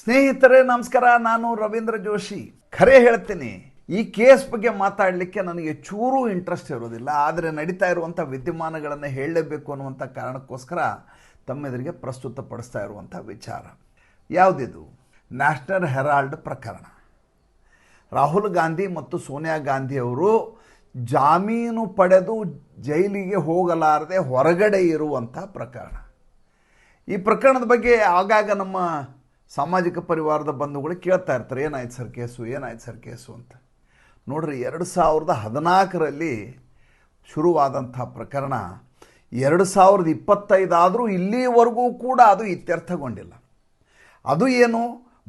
ಸ್ನೇಹಿತರೆ, ನಮಸ್ಕಾರ. ನಾನು ರವೀಂದ್ರ ಜೋಶಿ. ಖರೆ ಹೇಳ್ತೀನಿ, ಈ ಕೇಸ್ ಬಗ್ಗೆ ಮಾತಾಡಲಿಕ್ಕೆ ನನಗೆ ಚೂರು ಇಂಟ್ರೆಸ್ಟ್ ಇರೋದಿಲ್ಲ. ಆದರೆ ನಡೀತಾ ಇರುವಂಥ ವಿದ್ಯಮಾನಗಳನ್ನು ಹೇಳಲೇಬೇಕು ಅನ್ನುವಂಥ ಕಾರಣಕ್ಕೋಸ್ಕರ ತಮ್ಮೆದುರಿಗೆ ಪ್ರಸ್ತುತಪಡಿಸ್ತಾ ಇರುವಂಥ ವಿಚಾರ. ಯಾವುದಿದು? ನ್ಯಾಷನಲ್ ಹೆರಾಲ್ಡ್ ಪ್ರಕರಣ. ರಾಹುಲ್ ಗಾಂಧಿ ಮತ್ತು ಸೋನಿಯಾ ಗಾಂಧಿಯವರು ಜಾಮೀನು ಪಡೆದು ಜೈಲಿಗೆ ಹೋಗಲಾರದೆ ಹೊರಗಡೆ ಇರುವಂಥ ಪ್ರಕರಣ. ಈ ಪ್ರಕರಣದ ಬಗ್ಗೆ ಆಗಾಗ ನಮ್ಮ ಸಾಮಾಜಿಕ ಪರಿವಾರದ ಬಂಧುಗಳು ಕೇಳ್ತಾ ಇರ್ತಾರೆ, ಏನಾಯ್ತು ಸರ್ ಕೇಸು, ಏನಾಯ್ತು ಸರ್ ಕೇಸು? ಅಂತ. ನೋಡ್ರಿ, ಎರಡು ಸಾವಿರದ ಹದಿನಾಲ್ಕರಲ್ಲಿ ಶುರುವಾದಂಥ ಪ್ರಕರಣ, ಎರಡು ಸಾವಿರದ ಇಪ್ಪತ್ತೈದಾದರೂ ಇಲ್ಲಿವರೆಗೂ ಕೂಡ ಅದು ಇತ್ಯರ್ಥಗೊಂಡಿಲ್ಲ. ಅದು ಏನು?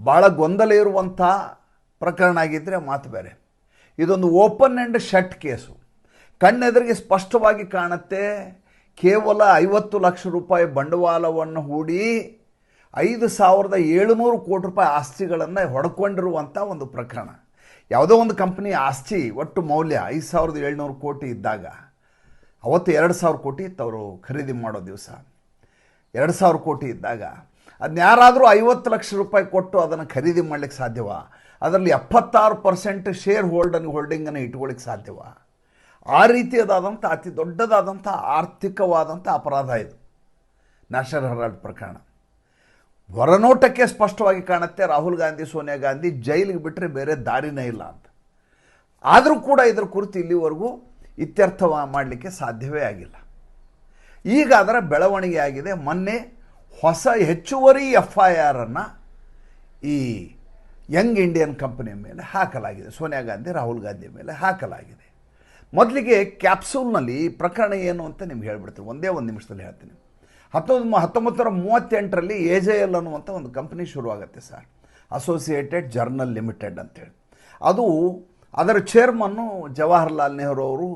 ಭಾಳ ಗೊಂದಲ ಇರುವಂಥ ಪ್ರಕರಣ ಆಗಿದ್ದರೆ ಮಾತು ಬೇರೆ. ಇದೊಂದು ಓಪನ್ ಆ್ಯಂಡ್ ಶಟ್ ಕೇಸು. ಕಣ್ಣೆದುರಿಗೆ ಸ್ಪಷ್ಟವಾಗಿ ಕಾಣುತ್ತೆ, ಕೇವಲ ಐವತ್ತು ಲಕ್ಷ ರೂಪಾಯಿ ಬಂಡವಾಳವನ್ನು ಹೂಡಿ ಐದು ಸಾವಿರದ ಏಳುನೂರು ಕೋಟಿ ರೂಪಾಯಿ ಆಸ್ತಿಗಳನ್ನು ಹೊಡ್ಕೊಂಡಿರುವಂಥ ಒಂದು ಪ್ರಕರಣ. ಯಾವುದೋ ಒಂದು ಕಂಪ್ನಿ ಆಸ್ತಿ ಒಟ್ಟು ಮೌಲ್ಯ ಐದು ಸಾವಿರದ ಏಳ್ನೂರು ಕೋಟಿ ಇದ್ದಾಗ, ಅವತ್ತು ಎರಡು ಸಾವಿರ ಕೋಟಿ ಇತ್ತು ಅವರು ಖರೀದಿ ಮಾಡೋ ದಿವಸ. ಎರಡು ಸಾವಿರ ಕೋಟಿ ಇದ್ದಾಗ ಅದನ್ನ ಯಾರಾದರೂ ಐವತ್ತು ಲಕ್ಷ ರೂಪಾಯಿ ಕೊಟ್ಟು ಅದನ್ನು ಖರೀದಿ ಮಾಡಲಿಕ್ಕೆ ಸಾಧ್ಯವಾ? ಅದರಲ್ಲಿ ಎಪ್ಪತ್ತಾರು ಪರ್ಸೆಂಟ್ ಶೇರ್ ಹೋಲ್ಡನ್ ಹೋಲ್ಡಿಂಗನ್ನು ಇಟ್ಕೊಳ್ಳಿಕ್ಕೆ ಸಾಧ್ಯವಾ? ಆ ರೀತಿಯದಾದಂಥ ಅತಿ ದೊಡ್ಡದಾದಂಥ ಆರ್ಥಿಕವಾದಂಥ ಅಪರಾಧ ಇದು. ನ್ಯಾಷನಲ್ ಹೆರಾಲ್ಡ್ ಪ್ರಕರಣ. ಹೊರನೋಟಕ್ಕೆ ಸ್ಪಷ್ಟವಾಗಿ ಕಾಣುತ್ತೆ ರಾಹುಲ್ ಗಾಂಧಿ, ಸೋನಿಯಾ ಗಾಂಧಿ ಜೈಲಿಗೆ ಬಿಟ್ಟರೆ ಬೇರೆ ದಾರಿನೇ ಇಲ್ಲ ಅಂತ. ಆದರೂ ಕೂಡ ಇದರ ಕುರಿತು ಇಲ್ಲಿವರೆಗೂ ಇತ್ಯರ್ಥ ಮಾಡಲಿಕ್ಕೆ ಸಾಧ್ಯವೇ ಆಗಿಲ್ಲ. ಈಗ ಅದರ ಬೆಳವಣಿಗೆ ಆಗಿದೆ. ಮೊನ್ನೆ ಹೊಸ ಹೆಚ್ಚುವರಿ ಎಫ್ ಐ ಆರನ್ನು ಈ ಯಂಗ್ ಇಂಡಿಯನ್ ಕಂಪನಿಯ ಮೇಲೆ ಹಾಕಲಾಗಿದೆ. ಸೋನಿಯಾ ಗಾಂಧಿ, ರಾಹುಲ್ ಗಾಂಧಿ ಮೇಲೆ ಹಾಕಲಾಗಿದೆ. ಮೊದಲಿಗೆ ಕ್ಯಾಪ್ಸೂಲ್ನಲ್ಲಿ ಪ್ರಕರಣ ಏನು ಅಂತ ನಿಮ್ಗೆ ಹೇಳ್ಬಿಡ್ತೀನಿ. ಒಂದೇ ಒಂದು ನಿಮಿಷದಲ್ಲಿ ಹೇಳ್ತೀನಿ. ಹತ್ತೊಂಬತ್ತು ಹತ್ತೊಂಬತ್ತು ನೂರ ಮೂವತ್ತೆಂಟರಲ್ಲಿ ಎ ಜೆ ಎಲ್ ಅನ್ನುವಂಥ ಒಂದು ಕಂಪ್ನಿ ಶುರುವಾಗುತ್ತೆ ಸರ್. ಅಸೋಸಿಯೇಟೆಡ್ ಜರ್ನಲ್ ಲಿಮಿಟೆಡ್ ಅಂತೇಳಿ. ಅದು ಅದರ ಚೇರ್ಮನ್ನು ಜವಾಹರ್ಲಾಲ್ ನೆಹರು ಅವರು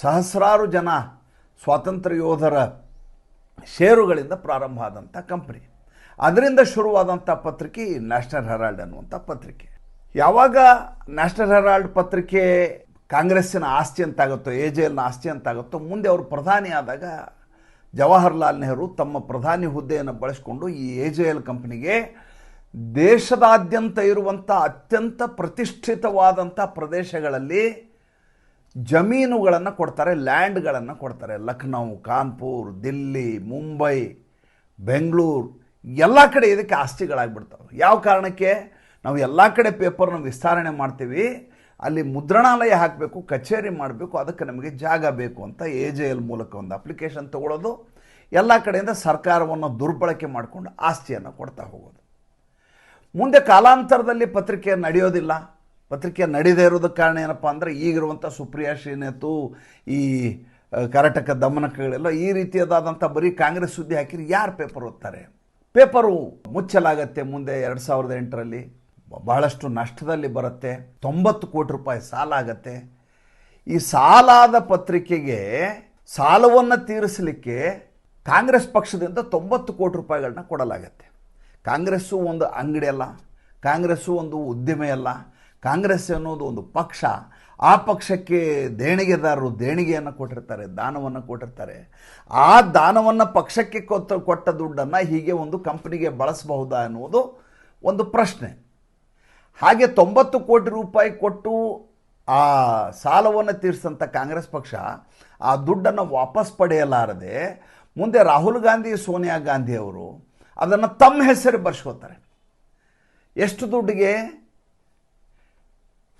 ಸಹಸ್ರಾರು ಜನ ಸ್ವಾತಂತ್ರ್ಯ ಯೋಧರ ಷೇರುಗಳಿಂದ ಪ್ರಾರಂಭ ಆದಂಥ ಕಂಪ್ನಿ. ಅದರಿಂದ ಶುರುವಾದಂಥ ಪತ್ರಿಕೆ ನ್ಯಾಷನಲ್ ಹೆರಾಲ್ಡ್ ಅನ್ನುವಂಥ ಪತ್ರಿಕೆ. ಯಾವಾಗ ನ್ಯಾಷನಲ್ ಹೆರಾಲ್ಡ್ ಪತ್ರಿಕೆ ಕಾಂಗ್ರೆಸ್ಸಿನ ಆಸ್ತಿ ಅಂತಾಗುತ್ತೋ ಎ ಜೆ ಎಲ್ನ ಆಸ್ತಿ ಅಂತಾಗುತ್ತೋ ಮುಂದೆ ಅವರು ಪ್ರಧಾನಿ ಆದಾಗ ಜವಾಹರ್ಲಾಲ್ ನೆಹರು ತಮ್ಮ ಪ್ರಧಾನಿ ಹುದ್ದೆಯನ್ನು ಬಳಸಿಕೊಂಡು ಈ ಎ ಜೆ ಎಲ್ ಕಂಪ್ನಿಗೆ ದೇಶದಾದ್ಯಂತ ಇರುವಂಥ ಅತ್ಯಂತ ಪ್ರತಿಷ್ಠಿತವಾದಂಥ ಪ್ರದೇಶಗಳಲ್ಲಿ ಜಮೀನುಗಳನ್ನು ಕೊಡ್ತಾರೆ, ಲ್ಯಾಂಡ್ಗಳನ್ನು ಕೊಡ್ತಾರೆ. ಲಖನೌ ಕಾನ್ಪುರ್, ದಿಲ್ಲಿ, ಮುಂಬೈ, ಬೆಂಗಳೂರು, ಎಲ್ಲ ಕಡೆ ಇದಕ್ಕೆ ಆಸ್ತಿಗಳಾಗಿಬಿಡ್ತಾವೆ. ಯಾವ ಕಾರಣಕ್ಕೆ? ನಾವು ಎಲ್ಲ ಕಡೆ ಪೇಪರ್ನ ವಿಸ್ತರಣೆ ಮಾಡ್ತೀವಿ. ಅಲ್ಲಿ ಮುದ್ರಣಾಲಯ ಹಾಕಬೇಕು, ಕಚೇರಿ ಮಾಡಬೇಕು, ಅದಕ್ಕೆ ನಮಗೆ ಜಾಗ ಬೇಕು ಅಂತ ಎ ಜೆ ಎಲ್ ಮೂಲಕ ಒಂದು ಅಪ್ಲಿಕೇಶನ್ ತಗೊಳ್ಳೋದು ಎಲ್ಲ ಕಡೆಯಿಂದ ಸರ್ಕಾರವನ್ನು ದುರ್ಬಳಕೆ ಮಾಡಿಕೊಂಡು ಆಸ್ತಿಯನ್ನು ಕೊಡ್ತಾ ಹೋಗೋದು. ಮುಂದೆ ಕಾಲಾಂತರದಲ್ಲಿ ಪತ್ರಿಕೆ ನಡೆಯೋದಿಲ್ಲ. ಪತ್ರಿಕೆ ನಡೀದೇ ಇರೋದಕ್ಕೆ ಕಾರಣ ಏನಪ್ಪ ಅಂದರೆ ಈಗಿರುವಂಥ ಸುಪ್ರಿಯಾ ಶ್ರೀನೇತು, ಈ ಕರ್ನಾಟಕ ದಮನಕಗಳೆಲ್ಲ ಈ ರೀತಿಯದಾದಂಥ ಬರೀ ಕಾಂಗ್ರೆಸ್ ಸುದ್ದಿ ಹಾಕಿದ್ರೆ ಯಾರು ಪೇಪರ್ ಓದ್ತಾರೆ? ಪೇಪರು ಮುಚ್ಚಲಾಗತ್ತೆ ಮುಂದೆ ಎರಡು ಸಾವಿರದ ಎಂಟರಲ್ಲಿ. ಬಹಳಷ್ಟು ನಷ್ಟದಲ್ಲಿ ಬರುತ್ತೆ. ತೊಂಬತ್ತು ಕೋಟಿ ರೂಪಾಯಿ ಸಾಲ ಆಗತ್ತೆ. ಈ ಸಾಲಾದ ಪತ್ರಿಕೆಗೆ ಸಾಲವನ್ನು ತೀರಿಸಲಿಕ್ಕೆ ಕಾಂಗ್ರೆಸ್ ಪಕ್ಷದಿಂದ ತೊಂಬತ್ತು ಕೋಟಿ ರೂಪಾಯಿಗಳನ್ನ ಕೊಡಲಾಗತ್ತೆ. ಕಾಂಗ್ರೆಸ್ಸು ಒಂದು ಅಂಗಡಿ ಅಲ್ಲ, ಕಾಂಗ್ರೆಸ್ಸು ಒಂದು ಉದ್ದಿಮೆ ಅಲ್ಲ, ಕಾಂಗ್ರೆಸ್ ಅನ್ನೋದು ಒಂದು ಪಕ್ಷ. ಆ ಪಕ್ಷಕ್ಕೆ ದೇಣಿಗೆದಾರರು ದೇಣಿಗೆಯನ್ನು ಕೊಟ್ಟಿರ್ತಾರೆ, ದಾನವನ್ನು ಕೊಟ್ಟಿರ್ತಾರೆ. ಆ ದಾನವನ್ನು ಪಕ್ಷಕ್ಕೆ ಕೊಟ್ಟು ಕೊಟ್ಟ ದುಡ್ಡನ್ನು ಹೀಗೆ ಒಂದು ಕಂಪ್ನಿಗೆ ಬಳಸಬಹುದಾ ಅನ್ನುವುದು ಒಂದು ಪ್ರಶ್ನೆ. ಹಾಗೆ ತೊಂಬತ್ತು ಕೋಟಿ ರೂಪಾಯಿ ಕೊಟ್ಟು ಆ ಸಾಲವನ್ನು ತೀರಿಸಿದಂಥ ಕಾಂಗ್ರೆಸ್ ಪಕ್ಷ ಆ ದುಡ್ಡನ್ನು ವಾಪಸ್ ಪಡೆಯಲಾರದೆ ಮುಂದೆ ರಾಹುಲ್ ಗಾಂಧಿ, ಸೋನಿಯಾ ಗಾಂಧಿ ಅವರು ಅದನ್ನು ತಮ್ಮ ಹೆಸರು ಬರ್ಸ್ಕೋತಾರೆ. ಎಷ್ಟು ದುಡ್ಡಿಗೆ?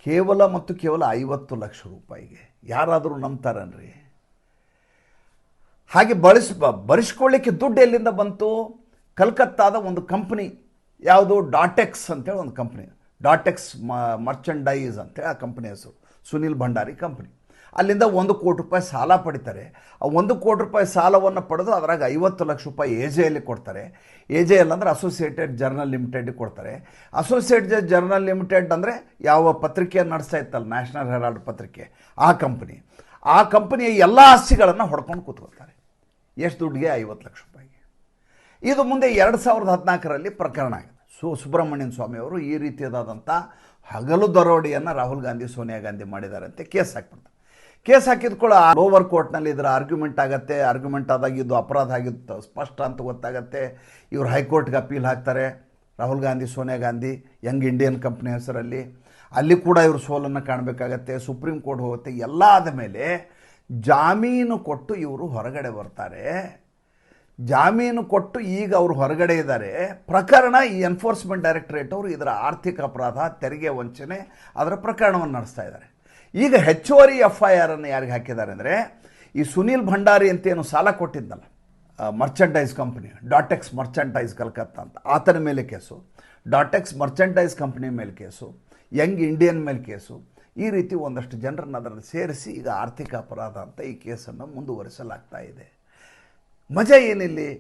ಕೇವಲ ಮತ್ತು ಕೇವಲ ಐವತ್ತು ಲಕ್ಷ ರೂಪಾಯಿಗೆ. ಯಾರಾದರೂ ನಂಬ್ತಾರನ್ರಿ? ಹಾಗೆ ಬಳಸ್ ಬರಿಸ್ಕೊಳ್ಳಿಕ್ಕೆ ದುಡ್ಡು ಎಲ್ಲಿಂದ ಬಂತು? ಕಲ್ಕತ್ತಾದ ಒಂದು ಕಂಪ್ನಿ, ಯಾವುದು? ಡಾಟೆಕ್ಸ್ ಅಂತೇಳಿ ಒಂದು ಕಂಪ್ನಿ. ಡಾಟೆಕ್ಸ್ ಮರ್ಚಂಡೈಸ್ ಅಂತೇಳಿ ಆ ಕಂಪ್ನಿ ಹೆಸರು. ಸುನಿಲ್ ಭಂಡಾರಿ ಕಂಪ್ನಿ ಅಲ್ಲಿಂದ ಒಂದು ಕೋಟಿ ರೂಪಾಯಿ ಸಾಲ ಪಡಿತಾರೆ. ಆ ಒಂದು ಕೋಟಿ ರೂಪಾಯಿ ಸಾಲವನ್ನು ಪಡೆದು ಅದರಾಗ ಐವತ್ತು ಲಕ್ಷ ರೂಪಾಯಿ ಎ ಜೆ ಎಲ್ಲಿ ಕೊಡ್ತಾರೆ. ಎ ಜೆ ಎಲ್ ಅಂದರೆ ಅಸೋಸಿಯೇಟೆಡ್ ಜರ್ನಲ್ ಲಿಮಿಟೆಡ್ ಕೊಡ್ತಾರೆ. ಅಸೋಸಿಯೇಟೆಡ್ ಜರ್ನಲ್ ಲಿಮಿಟೆಡ್ ಅಂದರೆ ಯಾವ ಪತ್ರಿಕೆಯನ್ನು ನಡೆಸ್ತಾ ಇತ್ತಲ್ಲ ನ್ಯಾಷನಲ್ ಹೆರಾಲ್ಡ್ ಪತ್ರಿಕೆ, ಆ ಕಂಪ್ನಿ ಆ ಕಂಪ್ನಿಯ ಎಲ್ಲ ಆಸ್ತಿಗಳನ್ನು ಹೊಡ್ಕೊಂಡು ಕೂತ್ಕೊಳ್ತಾರೆ. ಎಷ್ಟು ದುಡ್ಡಿಗೆ? ಐವತ್ತು ಲಕ್ಷ ರೂಪಾಯಿಗೆ. ಇದು ಮುಂದೆ ಎರಡು ಸಾವಿರದ ಹದಿನಾಲ್ಕರಲ್ಲಿ ಪ್ರಕರಣ ಆಗಿದೆ. ಸು, ಸುಬ್ರಹ್ಮಣ್ಯನ್ ಸ್ವಾಮಿ ಅವರು ಈ ರೀತಿಯಾದಂಥ ಹಗಲು ದರೋಡೆಯನ್ನು ರಾಹುಲ್ ಗಾಂಧಿ, ಸೋನಿಯಾ ಗಾಂಧಿ ಮಾಡಿದಾರಂತೆ ಕೇಸ್ ಹಾಕ್ಬಿಡ್ತಾರೆ. ಕೇಸ್ ಹಾಕಿದ ಕೂಡ ಲೋವರ್ ಕೋರ್ಟ್ನಲ್ಲಿ ಇದರ ಆರ್ಗ್ಯುಮೆಂಟ್ ಆಗುತ್ತೆ, ಆರ್ಗ್ಯುಮೆಂಟ್ ಆದಾಗ ಇದು ಅಪರಾಧ ಆಗಿತ್ತು, ಸ್ಪಷ್ಟ ಅಂತ ಗೊತ್ತಾಗತ್ತೆ. ಇವರು ಹೈಕೋರ್ಟ್ಗೆ ಅಪೀಲ್ ಹಾಕ್ತಾರೆ, Rahul Gandhi, Sonia Gandhi, Young Indian company ಹೆಸರಲ್ಲಿ. ಅಲ್ಲಿ ಕೂಡ ಇವರು ಸೋಲನ್ನು ಕಾಣಬೇಕಾಗತ್ತೆ, ಸುಪ್ರೀಂ ಕೋರ್ಟ್ ಹೋಗುತ್ತೆ. ಎಲ್ಲ ಆದ ಮೇಲೆ ಜಾಮೀನು ಕೊಟ್ಟು ಇವರು ಹೊರಗಡೆ ಬರ್ತಾರೆ. ಜಾಮೀನು ಕೊಟ್ಟು ಈಗ ಅವರು ಹೊರಗಡೆ ಇದ್ದಾರೆ. ಪ್ರಕರಣ ಈ ಎನ್ಫೋರ್ಸ್ಮೆಂಟ್ ಡೈರೆಕ್ಟರೇಟ್ ಅವರು ಇದರ ಆರ್ಥಿಕ ಅಪರಾಧ, ತೆರಿಗೆ ವಂಚನೆ ಅದರ ಪ್ರಕರಣವನ್ನು ನಡೆಸ್ತಾ ಇದ್ದಾರೆ. ಈಗ ಹೆಚ್ಚುವರಿ ಎಫ್ ಐ ಆರನ್ನು ಯಾರಿಗೆ ಹಾಕಿದ್ದಾರೆ ಅಂದರೆ ಈ ಸುನೀಲ್ ಭಂಡಾರಿ ಅಂತೇನು ಸಾಲ ಕೊಟ್ಟಿದ್ದಲ್ಲ. Merchandise company Dotex merchandise Calcutta ಅಂತ. ಆತನ ಮೇಲೆ ಕೇಸು. ಡಾಟೆಕ್ಸ್ ಮರ್ಚೆಂಟೈಸ್ ಕಂಪ್ನಿ ಮೇಲೆ ಕೇಸು. ಯಂಗ್ ಇಂಡಿಯನ್ ಮೇಲೆ ಕೇಸು. ಈ ರೀತಿ ಒಂದಷ್ಟು ಜನರನ್ನು ಅದರಲ್ಲಿ ಸೇರಿಸಿ ಈಗ ಆರ್ಥಿಕ ಅಪರಾಧ ಅಂತ ಈ ಕೇಸನ್ನು ಮುಂದುವರಿಸಲಾಗ್ತಾ ಇದೆ. ಮಜಾ ಏನಿಲ್ಲಿ?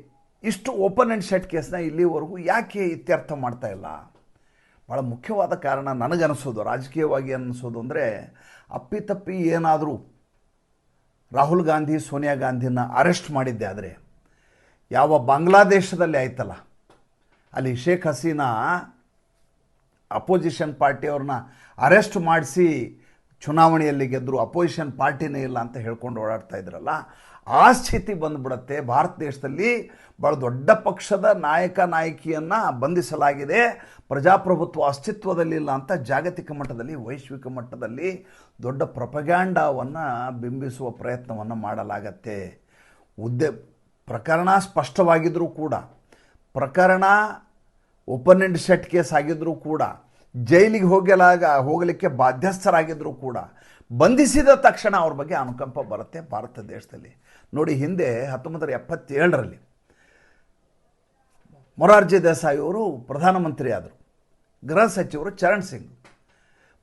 ಇಷ್ಟು ಓಪನ್ ಆ್ಯಂಡ್ ಶಟ್ ಕೇಸ್ನ ಇಲ್ಲಿವರೆಗೂ ಯಾಕೆ ಇತ್ಯರ್ಥ ಮಾಡ್ತಾ ಇಲ್ಲ? ಭಾಳ ಮುಖ್ಯವಾದ ಕಾರಣ ನನಗನ್ನಿಸೋದು ರಾಜಕೀಯವಾಗಿ ಅನ್ನಿಸೋದು ಅಂದರೆ ಅಪ್ಪಿತಪ್ಪಿ ಏನಾದರೂ ರಾಹುಲ್ ಗಾಂಧಿ, ಸೋನಿಯಾ ಗಾಂಧಿನ ಅರೆಸ್ಟ್ ಮಾಡಿದ್ದೆ ಆದರೆ ಯಾವ ಬಾಂಗ್ಲಾದೇಶದಲ್ಲಿ ಆಯ್ತಲ್ಲ, ಅಲ್ಲಿ ಶೇಖ್ ಹಸೀನಾ ಅಪೋಸಿಷನ್ ಪಾರ್ಟಿಯವ್ರನ್ನ ಅರೆಸ್ಟ್ ಮಾಡಿಸಿ ಚುನಾವಣೆಯಲ್ಲಿ ಗೆದ್ದರು ಅಪೋಸಿಷನ್ ಪಾರ್ಟಿನೇ ಇಲ್ಲ ಅಂತ ಹೇಳ್ಕೊಂಡು ಓಡಾಡ್ತಾ ಇದ್ರಲ್ಲ ಆ ಸ್ಥಿತಿ ಬಂದ್ಬಿಡತ್ತೆ. ಭಾರತ ದೇಶದಲ್ಲಿ ಭಾಳ ದೊಡ್ಡ ಪಕ್ಷದ ನಾಯಕ ನಾಯಕಿಯನ್ನು ಬಂಧಿಸಲಾಗಿದೆ. ಪ್ರಜಾಪ್ರಭುತ್ವ ಅಸ್ತಿತ್ವದಲ್ಲಿಲ್ಲ ಅಂತ ಜಾಗತಿಕ ಮಟ್ಟದಲ್ಲಿ, ವೈಶ್ವಿಕ ಮಟ್ಟದಲ್ಲಿ ದೊಡ್ಡ ಪ್ರಪಗ್ಯಾಂಡವನ್ನು ಬಿಂಬಿಸುವ ಪ್ರಯತ್ನವನ್ನು ಮಾಡಲಾಗತ್ತೆ. ಉದ್ದೆ ಪ್ರಕರಣ ಸ್ಪಷ್ಟವಾಗಿದ್ದರೂ ಕೂಡ, ಪ್ರಕರಣ ಓಪನ್ ಎಂಡ್ ಸೆಟ್ ಕೇಸ್ ಆಗಿದ್ದರೂ ಕೂಡ, ಜೈಲಿಗೆ ಹೋಗಲಾಗ, ಹೋಗಲಿಕ್ಕೆ ಬಾಧ್ಯಸ್ಥರಾಗಿದ್ದರೂ ಕೂಡ, ಬಂಧಿಸಿದ ತಕ್ಷಣ ಅವ್ರ ಬಗ್ಗೆ ಅನುಕಂಪ ಬರುತ್ತೆ ಭಾರತ ದೇಶದಲ್ಲಿ. ನೋಡಿ ಹಿಂದೆ ಹತ್ತೊಂಬತ್ತರ ಎಪ್ಪತ್ತೇಳರಲ್ಲಿ ಮೊರಾರ್ಜಿ ದೇಸಾಯಿ ಅವರು ಪ್ರಧಾನಮಂತ್ರಿ ಆದರು ಗೃಹ ಸಚಿವರು ಚರಣ್ ಸಿಂಗ್.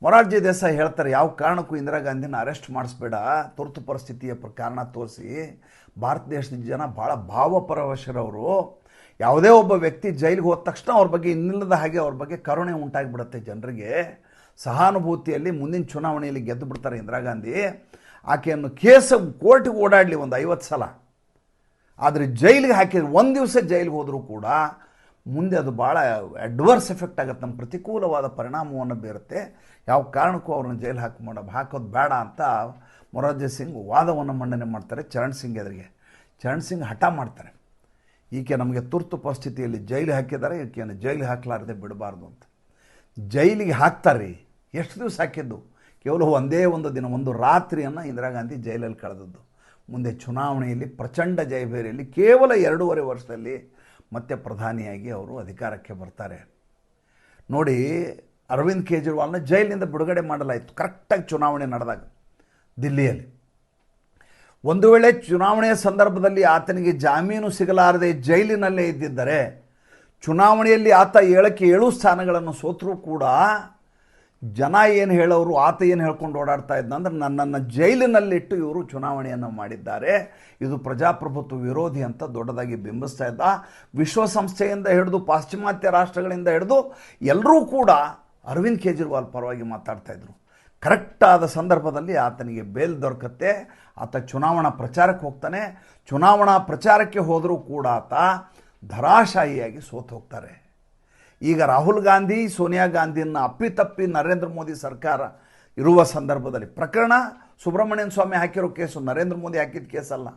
ಮೊರಾರ್ಜಿ ದೇಸಾಯಿ ಹೇಳ್ತಾರೆ, ಯಾವ ಕಾರಣಕ್ಕೂ ಇಂದಿರಾ ಗಾಂಧಿನ ಅರೆಸ್ಟ್ ಮಾಡಿಸ್ಬೇಡ, ತುರ್ತು ಪರಿಸ್ಥಿತಿಯ ಪ್ರ- ಕಾರಣ ತೋರಿಸಿ. ಭಾರತ ದೇಶದ ಜನ ಭಾಳ ಭಾವಪರವಶರವರು. ಯಾವುದೇ ಒಬ್ಬ ವ್ಯಕ್ತಿ ಜೈಲಿಗೆ ಹೋದ ತಕ್ಷಣ ಅವ್ರ ಬಗ್ಗೆ ಇನ್ನಿಲ್ಲದ ಹಾಗೆ ಅವ್ರ ಬಗ್ಗೆ ಕರುಣೆ ಉಂಟಾಗಿಬಿಡುತ್ತೆ ಜನರಿಗೆ. ಸಹಾನುಭೂತಿಯಲ್ಲಿ ಮುಂದಿನ ಚುನಾವಣೆಯಲ್ಲಿ ಗೆದ್ದು ಬಿಡ್ತಾರೆ ಇಂದಿರಾ ಗಾಂಧಿ. ಆಕೆಯನ್ನು ಕೇಸ ಕೋರ್ಟಿಗೆ ಓಡಾಡಲಿ ಒಂದು ಐವತ್ತು ಸಲ. ಆದರೆ ಜೈಲಿಗೆ ಹಾಕಿದ್ರೆ ಒಂದು ದಿವಸ ಜೈಲಿಗೆ ಹೋದರೂ ಕೂಡ ಮುಂದೆ ಅದು ಭಾಳ ಅಡ್ವರ್ಸ್ ಎಫೆಕ್ಟ್ ಆಗುತ್ತೆ. ನಮ್ಮ ಪ್ರತಿಕೂಲವಾದ ಪರಿಣಾಮವನ್ನು ಬೀರುತ್ತೆ. ಯಾವ ಕಾರಣಕ್ಕೂ ಅವ್ರನ್ನ ಜೈಲು ಹಾಕಿ ಮಾಡ ಹಾಕೋದು ಬೇಡ ಅಂತ ಮೊರಾರ್ಜಿ ಸಿಂಗ್ ವಾದವನ್ನು ಮಂಡನೆ ಮಾಡ್ತಾರೆ ಚರಣ್ ಸಿಂಗ್ ಎದುರಿಗೆ. ಚರಣ್ ಸಿಂಗ್ ಹಠ ಮಾಡ್ತಾರೆ. ಈಕೆ ನಮಗೆ ತುರ್ತು ಪರಿಸ್ಥಿತಿಯಲ್ಲಿ ಜೈಲಿಗೆ ಹಾಕಿದ್ದಾರೆ. ಈಕೆಯನ್ನು ಜೈಲಿಗೆ ಹಾಕಲಾರದೆ ಬಿಡಬಾರ್ದು ಅಂತ. ಜೈಲಿಗೆ ಹಾಕ್ತಾರೆ. ಎಷ್ಟು ದಿವಸ ಹಾಕಿದ್ದು? ಕೇವಲ ಒಂದೇ ಒಂದು ದಿನ, ಒಂದು ರಾತ್ರಿಯನ್ನು ಇಂದಿರಾ ಗಾಂಧಿ ಜೈಲಲ್ಲಿ ಕಳೆದದ್ದು. ಮುಂದೆ ಚುನಾವಣೆಯಲ್ಲಿ, ಪ್ರಚಂಡ ಜಯಭೇರಿಯಲ್ಲಿ, ಕೇವಲ ಎರಡೂವರೆ ವರ್ಷದಲ್ಲಿ ಮತ್ತೆ ಪ್ರಧಾನಿಯಾಗಿ ಅವರು ಅಧಿಕಾರಕ್ಕೆ ಬರ್ತಾರೆ. ನೋಡಿ, ಅರವಿಂದ್ ಕೇಜ್ರಿವಾಲ್ನ ಜೈಲಿನಿಂದ ಬಿಡುಗಡೆ ಮಾಡಲಾಯಿತು. ಕರೆಕ್ಟಾಗಿ ಚುನಾವಣೆ ನಡೆದಾಗ, ದಿಲ್ಲಿಯಲ್ಲಿ. ಒಂದು ವೇಳೆ ಚುನಾವಣೆಯ ಸಂದರ್ಭದಲ್ಲಿ ಆತನಿಗೆ ಜಾಮೀನು ಸಿಗಲಾರದೆ ಜೈಲಿನಲ್ಲೇ ಇದ್ದಿದ್ದರೆ, ಚುನಾವಣೆಯಲ್ಲಿ ಆತ ಏಳಕ್ಕೆ ಏಳು ಸ್ಥಾನಗಳನ್ನು ಸೋತರೂ ಕೂಡ ಜನ ಏನು ಹೇಳೋರು, ಆತ ಏನು ಹೇಳ್ಕೊಂಡು ಓಡಾಡ್ತಾ ಇದ್ದ ಅಂದ್ರೆ ನನ್ನನ್ನು ಜೈಲಿನಲ್ಲಿಟ್ಟು ಇವರು ಚುನಾವಣೆಯನ್ನು ಮಾಡಿದ್ದಾರೆ. ಇದು ಪ್ರಜಾಪ್ರಭುತ್ವ ವಿರೋಧಿ ಅಂತ ದೊಡ್ಡದಾಗಿ ಬಿಂಬಿಸ್ತಾ ಇದ್ದ. ವಿಶ್ವಸಂಸ್ಥೆಯಿಂದ ಹಿಡಿದು ಪಾಶ್ಚಿಮಾತ್ಯ ರಾಷ್ಟ್ರಗಳಿಂದ ಹಿಡಿದು ಎಲ್ಲರೂ ಕೂಡ ಅರವಿಂದ್ ಕೇಜ್ರಿವಾಲ್ ಪರವಾಗಿ ಮಾತಾಡ್ತಾ ಇದ್ರು. ಕರೆಕ್ಟಾದ ಸಂದರ್ಭದಲ್ಲಿ ಆತನಿಗೆ ಬೇಲ್ ದೊರಕತ್ತೆ. ಆತ ಚುನಾವಣಾ ಪ್ರಚಾರಕ್ಕೆ ಹೋಗ್ತಾನೆ. ಚುನಾವಣಾ ಪ್ರಚಾರಕ್ಕೆ ಹೋದರೂ ಕೂಡ ಆತ ಧರಾಶಾಹಿಯಾಗಿ ಸೋತು ಹೋಗ್ತಾರೆ ಈಗ ರಾಹುಲ್ ಗಾಂಧಿ, ಸೋನಿಯಾ ಗಾಂಧಿಯನ್ನು ಅಪ್ಪಿತಪ್ಪಿ ನರೇಂದ್ರ ಮೋದಿ ಸರ್ಕಾರ ಇರುವ ಸಂದರ್ಭದಲ್ಲಿ ಪ್ರಕರಣ ಸುಬ್ರಹ್ಮಣ್ಯನ ಸ್ವಾಮಿ ಹಾಕಿರೋ ಕೇಸು, ನರೇಂದ್ರ ಮೋದಿ ಹಾಕಿದ ಕೇಸಲ್ಲ,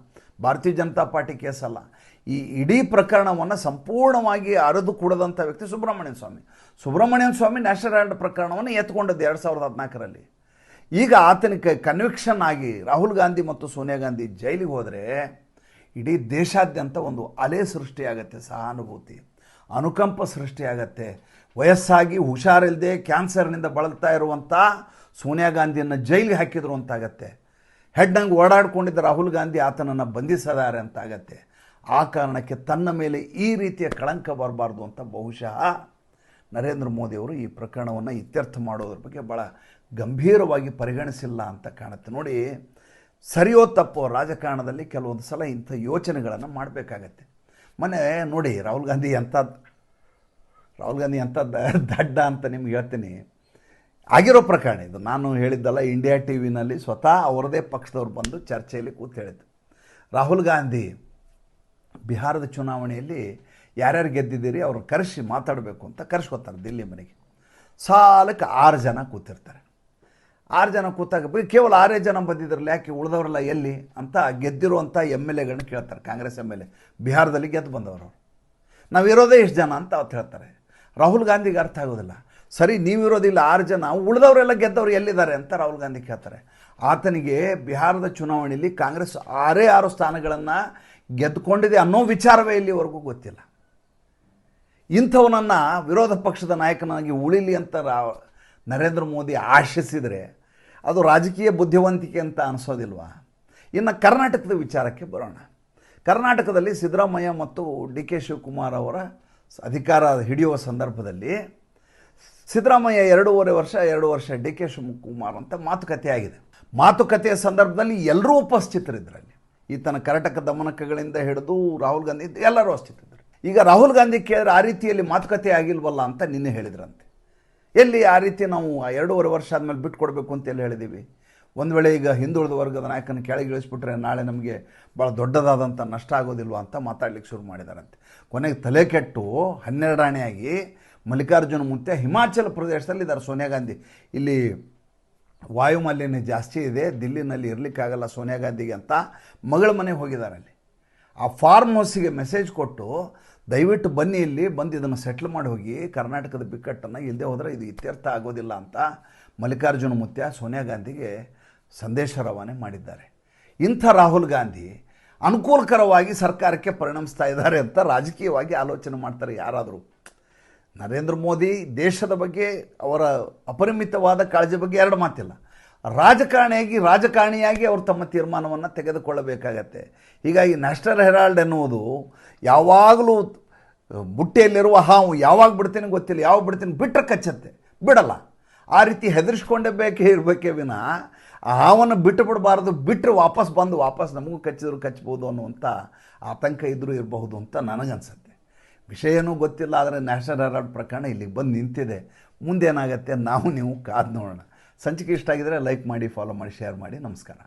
ಭಾರತೀಯ ಜನತಾ ಪಾರ್ಟಿ ಕೇಸಲ್ಲ. ಈ ಇಡೀ ಪ್ರಕರಣವನ್ನು ಸಂಪೂರ್ಣವಾಗಿ ಅರೆದು ಕೂಡದಂಥ ವ್ಯಕ್ತಿ ಸುಬ್ರಹ್ಮಣ್ಯನ್ ಸ್ವಾಮಿ. ಸುಬ್ರಹ್ಮಣ್ಯನ್ ಸ್ವಾಮಿ ನ್ಯಾಷನಲ್ ಹ್ಯಾಂಡ್ ಪ್ರಕರಣವನ್ನು ಎತ್ಕೊಂಡದ್ದು ಎರಡು ಸಾವಿರದ ಹದಿನಾಲ್ಕರಲ್ಲಿ. ಈಗ ಆತನ ಕನ್ವಿಕ್ಷನ್ ಆಗಿ ರಾಹುಲ್ ಗಾಂಧಿ ಮತ್ತು ಸೋನಿಯಾ ಗಾಂಧಿ ಜೈಲಿಗೆ ಹೋದರೆ ಇಡೀ ದೇಶಾದ್ಯಂತ ಒಂದು ಅಲೆ ಸೃಷ್ಟಿಯಾಗತ್ತೆ ಸಹಾನುಭೂತಿ. ಅನುಕಂಪ ಸೃಷ್ಟಿಯಾಗತ್ತೆ. ವಯಸ್ಸಾಗಿ ಹುಷಾರಿಲ್ಲದೆ ಕ್ಯಾನ್ಸರ್ನಿಂದ ಬಳಲ್ತಾ ಇರುವಂಥ ಸೋನಿಯಾ ಗಾಂಧಿಯನ್ನು ಜೈಲಿಗೆ ಹಾಕಿದ್ರು ಅಂತಾಗತ್ತೆ. ಹೆಡ್ಡಂಗೆ ಓಡಾಡ್ಕೊಂಡಿದ್ದ ರಾಹುಲ್ ಗಾಂಧಿ ಆತನನ್ನು ಬಂಧಿಸಿದ್ದಾರೆ ಅಂತಾಗತ್ತೆ. ಆ ಕಾರಣಕ್ಕೆ ತನ್ನ ಮೇಲೆ ಈ ರೀತಿಯ ಕಳಂಕ ಬರಬಾರ್ದು ಅಂತ ಬಹುಶಃ ನರೇಂದ್ರ ಮೋದಿಯವರು ಈ ಪ್ರಕರಣವನ್ನು ಇತ್ಯರ್ಥ ಮಾಡೋದ್ರ ಬಗ್ಗೆ ಭಾಳ ಗಂಭೀರವಾಗಿ ಪರಿಗಣಿಸಿಲ್ಲ ಅಂತ ಕಾಣುತ್ತೆ. ನೋಡಿ, ಸರಿಯೋ ತಪ್ಪೋ ರಾಜಕಾರಣದಲ್ಲಿ ಕೆಲವೊಂದು ಸಲ ಇಂಥ ಯೋಚನೆಗಳನ್ನು ಮಾಡಬೇಕಾಗತ್ತೆ. ಮೊನ್ನೆ ನೋಡಿ, ರಾಹುಲ್ ಗಾಂಧಿ ಎಂಥದ್ದು, ರಾಹುಲ್ ಗಾಂಧಿ ಎಂಥದ್ದು ದಡ್ಡ ಅಂತ ನಿಮ್ಗೆ ಹೇಳ್ತೀನಿ. ಆಗಿರೋ ಪ್ರಕರಣ ಇದು. ನಾನು ಹೇಳಿದ್ದಲ್ಲ ಇಂಡಿಯಾ ಟಿ ವಿನಲ್ಲಿ ಸ್ವತಃ ಅವರದೇ ಪಕ್ಷದವ್ರು ಬಂದು ಚರ್ಚೆಯಲ್ಲಿ ಕೂತು ಹೇಳಿದ್ದು. ರಾಹುಲ್ ಗಾಂಧಿ ಬಿಹಾರದ ಚುನಾವಣೆಯಲ್ಲಿ ಯಾರ್ಯಾರು ಗೆದ್ದಿದ್ದೀರಿ ಅವ್ರು ಕರೆಸಿ ಮಾತಾಡಬೇಕು ಅಂತ ಕರೆಸ್ಕೊತಾರೆ ದಿಲ್ಲಿ ಮನೆಗೆ. ಸಾಲಕ್ಕೆ ಆರು ಜನ ಕೂತಿರ್ತಾರೆ. ಆರು ಜನ ಕೂತಾಗ ಬರೀ ಕೇವಲ ಆರೇ ಜನ ಬಂದಿದ್ರಲ್ಲ, ಯಾಕೆ ಉಳಿದವರೆಲ್ಲ ಎಲ್ಲಿ ಅಂತ ಗೆದ್ದಿರುವಂಥ ಎಂ ಎಲ್ ಎಗಳನ್ನ ಕೇಳ್ತಾರೆ, ಕಾಂಗ್ರೆಸ್ ಎಂ ಎಲ್ ಎ. ಬಿಹಾರದಲ್ಲಿ ಗೆದ್ದು ಬಂದವರು. ಅವ್ರು ನಾವಿರೋದೇ ಇಷ್ಟು ಜನ ಅಂತ ಅವತ್ತು ಹೇಳ್ತಾರೆ. ರಾಹುಲ್ ಗಾಂಧಿಗೆ ಅರ್ಥ ಆಗೋದಿಲ್ಲ. ಸರಿ ನೀವಿರೋದಿಲ್ಲ ಆರು ಜನ ಉಳಿದವರೆಲ್ಲ ಗೆದ್ದವ್ರು ಎಲ್ಲಿದ್ದಾರೆ ಅಂತ ರಾಹುಲ್ ಗಾಂಧಿ ಕೇಳ್ತಾರೆ. ಆತನಿಗೆ ಬಿಹಾರದ ಚುನಾವಣೆಯಲ್ಲಿ ಕಾಂಗ್ರೆಸ್ ಆರೇ ಆರು ಸ್ಥಾನಗಳನ್ನು ಗೆದ್ದುಕೊಂಡಿದೆ ಅನ್ನೋ ವಿಚಾರವೇ ಇಲ್ಲಿವರೆಗೂ ಗೊತ್ತಿಲ್ಲ. ಇಂಥವನನ್ನು ವಿರೋಧ ಪಕ್ಷದ ನಾಯಕನಾಗಿ ಉಳಿಲಿ ಅಂತ ರಾ ನರೇಂದ್ರ ಮೋದಿ ಆಶಿಸಿದರೆ ಅದು ರಾಜಕೀಯ ಬುದ್ಧಿವಂತಿಕೆ ಅಂತ ಅನಿಸೋದಿಲ್ವಾ? ಇನ್ನು ಕರ್ನಾಟಕದ ವಿಚಾರಕ್ಕೆ ಬರೋಣ. ಕರ್ನಾಟಕದಲ್ಲಿ ಸಿದ್ದರಾಮಯ್ಯ ಮತ್ತು ಡಿ ಕೆ ಶಿವಕುಮಾರ್ ಅವರ ಅಧಿಕಾರ ಹಿಡಿಯುವ ಸಂದರ್ಭದಲ್ಲಿ ಸಿದ್ದರಾಮಯ್ಯ ಎರಡೂವರೆ ವರ್ಷ, ಎರಡು ವರ್ಷ ಡಿ ಕೆ ಶಿವಕುಮಾರ್ ಅಂತ ಮಾತುಕತೆ ಆಗಿದೆ. ಮಾತುಕತೆಯ ಸಂದರ್ಭದಲ್ಲಿ ಎಲ್ಲರೂ ಉಪಸ್ಥಿತರಿದ್ದರಲ್ಲಿ ಈತನ ಕರ್ನಾಟಕ ದಮನಕಗಳಿಂದ ಹಿಡಿದು ರಾಹುಲ್ ಗಾಂಧಿ, ಎಲ್ಲರೂ ಉಪಸ್ಥಿತರಿದ್ದರು ಈಗ ರಾಹುಲ್ ಗಾಂಧಿ ಕೇಳಿದ್ರೆ ಆ ರೀತಿಯಲ್ಲಿ ಮಾತುಕತೆ ಆಗಿಲ್ವಲ್ಲ ಅಂತ ನಿನ್ನೆ ಹೇಳಿದ್ರಂತೆ. ಎಲ್ಲಿ ಆ ರೀತಿ ನಾವು ಆ ಎರಡೂವರೆ ವರ್ಷ ಆದಮೇಲೆ ಬಿಟ್ಕೊಡ್ಬೇಕು ಅಂತ ಎಲ್ಲಿ ಹೇಳಿದ್ದೀವಿ ಒಂದು ವೇಳೆ ಈಗ ಹಿಂದುಳಿದ ವರ್ಗದ ನಾಯಕನ ಕೆಳಗೆ ಇಳಿಸ್ಬಿಟ್ರೆ ನಾಳೆ ನಮಗೆ ಭಾಳ ದೊಡ್ಡದಾದಂಥ ನಷ್ಟ ಆಗೋದಿಲ್ವ ಅಂತ ಮಾತಾಡ್ಲಿಕ್ಕೆ ಶುರು ಮಾಡಿದಾರಂತೆ. ಕೊನೆಗೆ ತಲೆ ಕೆಟ್ಟು ಹನ್ನೆರಡಾಣೆಯಾಗಿ ಮಲ್ಲಿಕಾರ್ಜುನ ಮುಂತೆ ಹಿಮಾಚಲ ಪ್ರದೇಶದಲ್ಲಿ ಇದ್ದಾರೆ ಸೋನಿಯಾ ಗಾಂಧಿ. ಇಲ್ಲಿ ವಾಯುಮಾಲಿನ್ಯ ಜಾಸ್ತಿ ಇದೆ, ದಿಲ್ಲಿನಲ್ಲಿ ಇರಲಿಕ್ಕಾಗಲ್ಲ ಸೋನಿಯಾ ಗಾಂಧಿಗೆ ಅಂತ ಮಗಳ ಮನೆಗೆ ಹೋಗಿದ್ದಾರೆ ಅಲ್ಲಿ. ಆ ಫಾರ್ಮ್ ಹೌಸಿಗೆ ಮೆಸೇಜ್ ಕೊಟ್ಟು ದಯವಿಟ್ಟು ಬನ್ನಿ ಇಲ್ಲಿ, ಬಂದು ಇದನ್ನು ಸೆಟ್ಲ್ ಮಾಡಿ ಹೋಗಿ, ಕರ್ನಾಟಕದ ಬಿಕ್ಕಟ್ಟನ್ನು ಇಲ್ಲದೆ ಹೋದರೆ ಇದು ಇತ್ಯರ್ಥ ಆಗೋದಿಲ್ಲ ಅಂತ ಮಲ್ಲಿಕಾರ್ಜುನ ಮುತ್ಯ ಸೋನಿಯಾ ಗಾಂಧಿಗೆ ಸಂದೇಶ ರವಾನೆ ಮಾಡಿದ್ದಾರೆ. ಇಂಥ ರಾಹುಲ್ ಗಾಂಧಿ ಅನುಕೂಲಕರವಾಗಿ ಸರ್ಕಾರಕ್ಕೆ ಪರಿಣಮಿಸ್ತಾ ಇದ್ದಾರೆ ಅಂತ ರಾಜಕೀಯವಾಗಿ ಆಲೋಚನೆ ಮಾಡ್ತಾರೆ ಯಾರಾದರೂ. ನರೇಂದ್ರ ಮೋದಿ ದೇಶದ ಬಗ್ಗೆ ಅವರ ಅಪರಿಮಿತವಾದ ಕಾಳಜಿ ಬಗ್ಗೆ ಎರಡು ಮಾತಿಲ್ಲ. ರಾಜಕಾರಣಿಯಾಗಿ ರಾಜಕಾರಣಿಯಾಗಿ ಅವರು ತಮ್ಮ ತೀರ್ಮಾನವನ್ನು ತೆಗೆದುಕೊಳ್ಳಬೇಕಾಗತ್ತೆ. ಹೀಗಾಗಿ ನ್ಯಾಷನಲ್ ಹೆರಾಲ್ಡ್ ಎನ್ನುವುದು ಯಾವಾಗಲೂ ಬುಟ್ಟಿಯಲ್ಲಿರುವ ಹಾವು ಯಾವಾಗ ಬಿಡ್ತೀನಿ ಗೊತ್ತಿಲ್ಲ, ಯಾವಾಗ ಬಿಡ್ತೀನಿ ಬಿಟ್ಟರೆ ಕಚ್ಚತ್ತೆ, ಬಿಡಲ್ಲ. ಆ ರೀತಿ ಹೆದರಿಸ್ಕೊಂಡೇ ಬೇಕೇ ಇರಬೇಕೇ ವಿನ, ಆ ಹಾವನ್ನು ಬಿಟ್ಟು ಬಿಡಬಾರ್ದು ಬಿಟ್ಟರೆ ವಾಪಸ್ ಬಂದು ವಾಪಸ್ ನಮಗೂ ಕಚ್ಚಿದ್ರು ಕಚ್ಬೋದು ಅನ್ನುವಂಥ ಆತಂಕ ಇದ್ದರೂ ಇರಬಹುದು ಅಂತ ನನಗನ್ಸುತ್ತೆ. ವಿಷಯ ಏನೂ ಗೊತ್ತಿಲ್ಲ, ಆದರೆ ನ್ಯಾಷನಲ್ ಹೆರಾಲ್ಡ್ ಪ್ರಕರಣ ಇಲ್ಲಿಗೆ ಬಂದು ನಿಂತಿದೆ. ಮುಂದೇನಾಗತ್ತೆ? ನಾವು ನೀವು ಕಾದು ನೋಡೋಣ. ಸಂಚಿಕೆ ಇಷ್ಟ ಆಗಿದರೆ ಲೈಕ್ ಮಾಡಿ ಫಾಲೋ ಮಾಡಿ ಶೇರ್ ಮಾಡಿ. ನಮಸ್ಕಾರ.